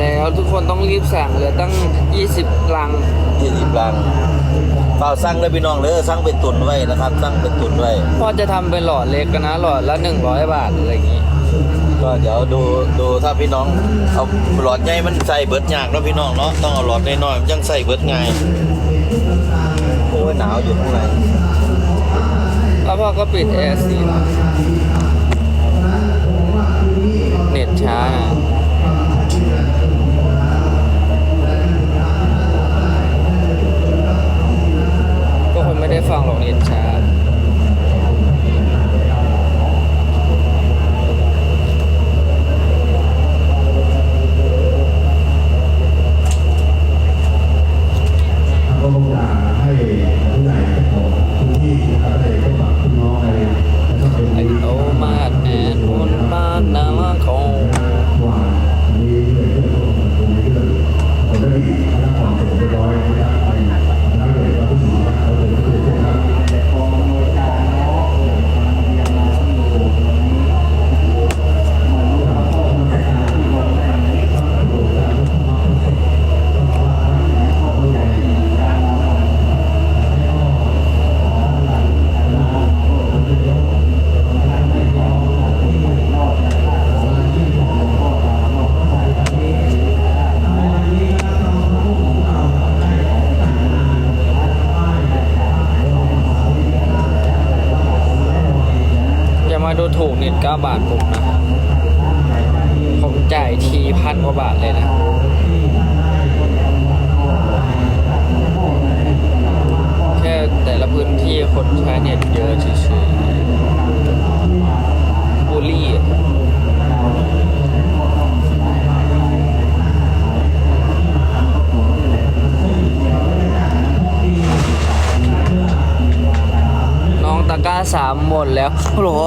แล้ว ทุกคนต้องรีบสั่งเหลือตั้ง 20 ลัง ยี่สิบลังเปล่าสั่งเลยพี่น้องเลยสั่งเป็นตุนไว้นะครับสั่งเป็นตุนไว้ พ่อจะทำเป็นหลอดเล็กกันนะหลอดละ 100 บาทอะไรอย่างงี้ก็เดี๋ยวดูดูถ้าพี่น้องเอาหลอดใหญ่มันใส่เบิดยากเนาะพี่น้องเนาะต้องเอาหลอดน้อยๆมันยังใส่เบิดง่ายโอ้ยหนาวอยู่ข้างในแล้วพ่อก็ปิดแอร์สิเน็ตช้านะ ก็คนไบาทผมนะ ผมจ่ายทีพันกว่าบาทเลยนะแค่แต่ละพื้นที่คนใช้เน็ตเยอะเฉยๆบูลลี่น้องตะก้าสามหมดแล้วโหรอ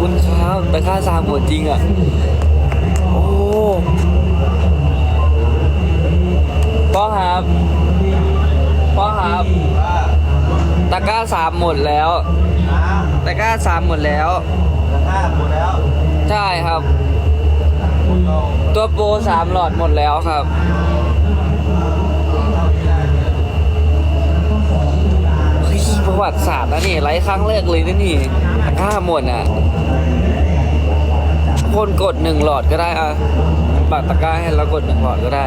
คุณครับตะกร้าสามหมดจริงอะ โอ้พ่อครับพ่อครับตะกร้าสามหมดแล้วตะกร้าสามหมดแล้วห้าหมดแล้ว ใช่ครับ ตัวโปรสามหลอดหมดแล้วครับเฮ้ยประวัติศาสตร์นะนี่ไลฟ์ครั้งแรกเลยนะนี่ตะกร้าหมดอะ คนกดหนึ่งหลอดก็ได้อะปักตะกร้าให้แล้วกดหนึ่งหลอดก็ได้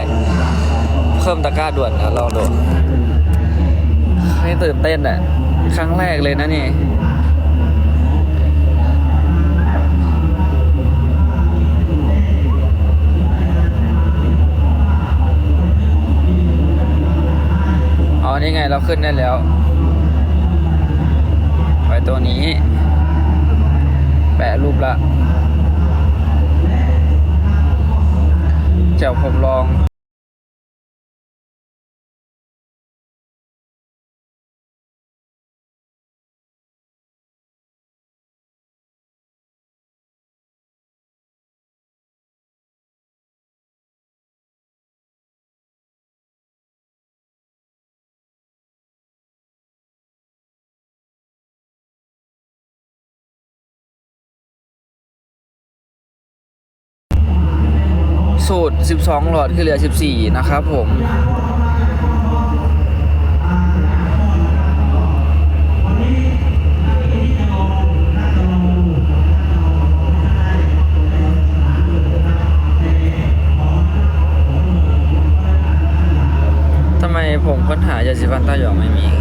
เพิ่มตะกร้าด่วนนะลองดูให้ตื่นเต้นอะ ครั้งแรกเลยนะนี่อ๋อนี่ไงเราขึ้นได้แล้วไปตัวนี้ แปะรูปละ เดี๋วผมลอง สูตร 12 หลอดคือเหลือ 14 นะครับผมทำไมผมค้นหายาสีฟันตาหยองไม่มี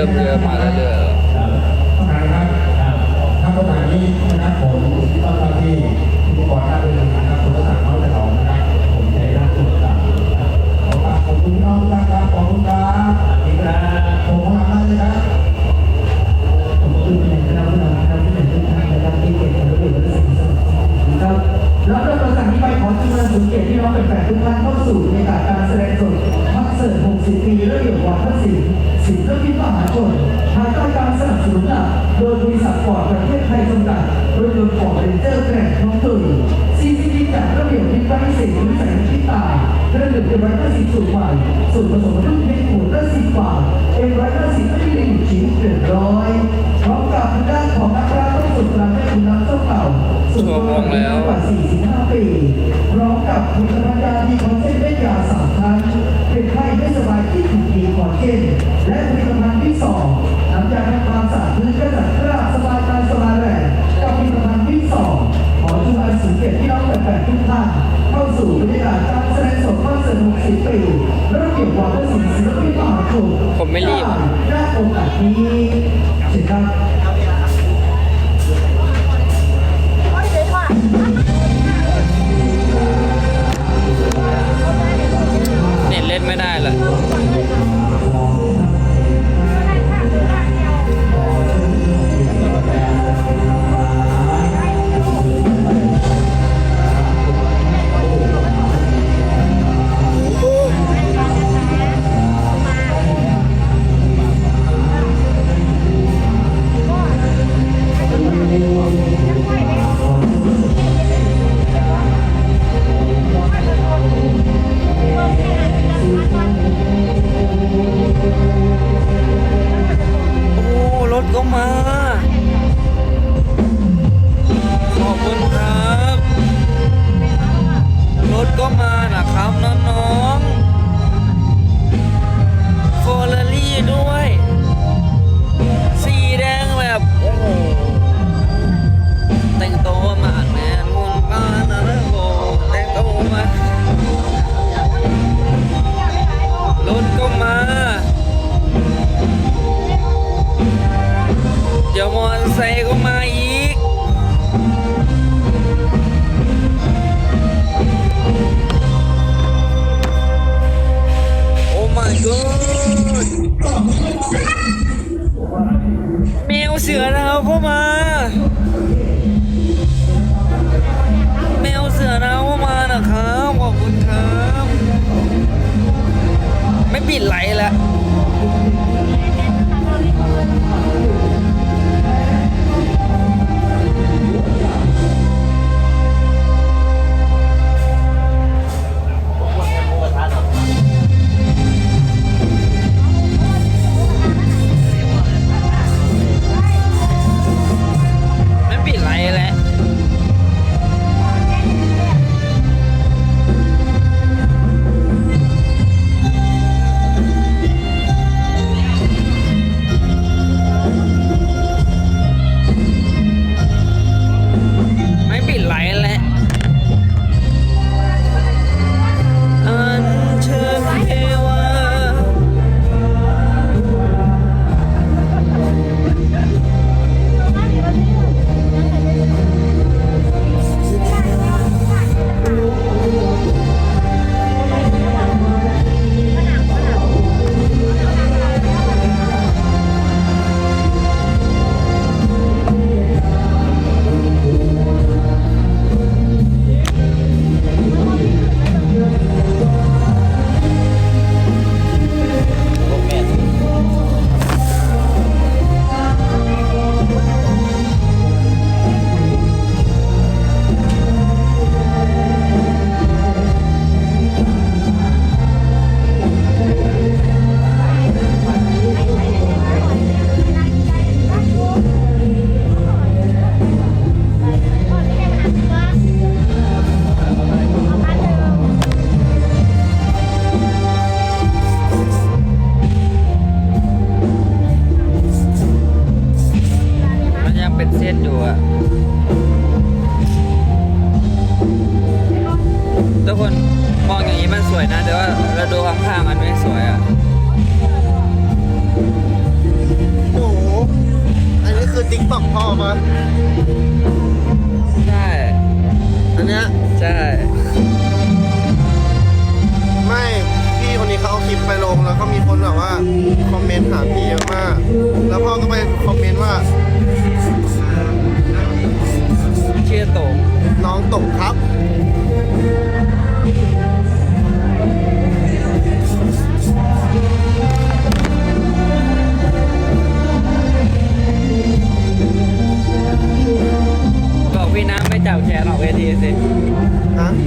ริ่มเรือมาแล้วเรือครับทาางประมาณนี้นะครับผม ษที่แส่นที่ตาและเหลือเพียงร้อยห้าสิบสูตรใหม่สูตรผสมลูกเพชรขวดละสิบบาทเอ็มร้อยห้สิบไม่ได้หนึ่งชิ้นเดือดร้อยพร้อมกับด้านของนักรักต้อสุดรักให้คุณน้ำเจ้าเก่าสูตรวงแล้ว่าสี่สิบห้าปีพร้อมกับคุณธน เข้าสู่บรรยากาศการแสดงสดคอนเสิร์ต60ปีเระเกี่ยวบวาทศิลป์ศิลปินมหาชนผมไม่รีบ ได้โอกาสนี้เชิญครับ ปิดไหลแล้ว มีคนแบบว่าคอมเมนต์หาพี่เยอะมาก แล้วพ่อก็ไปคอมเมนต์ว่าเชื่อตกน้องตกครับบอกพี่น้ำไม่จับแขนออกเวทีสิ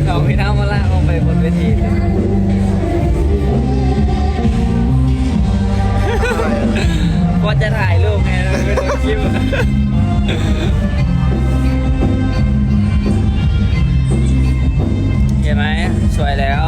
บอกพี่น้ำมาลากลงไปบนเวทีสิ ก็จะถ่ายรูปไงเรไม่ต้องคิวเห็นไหมสวยแล้ว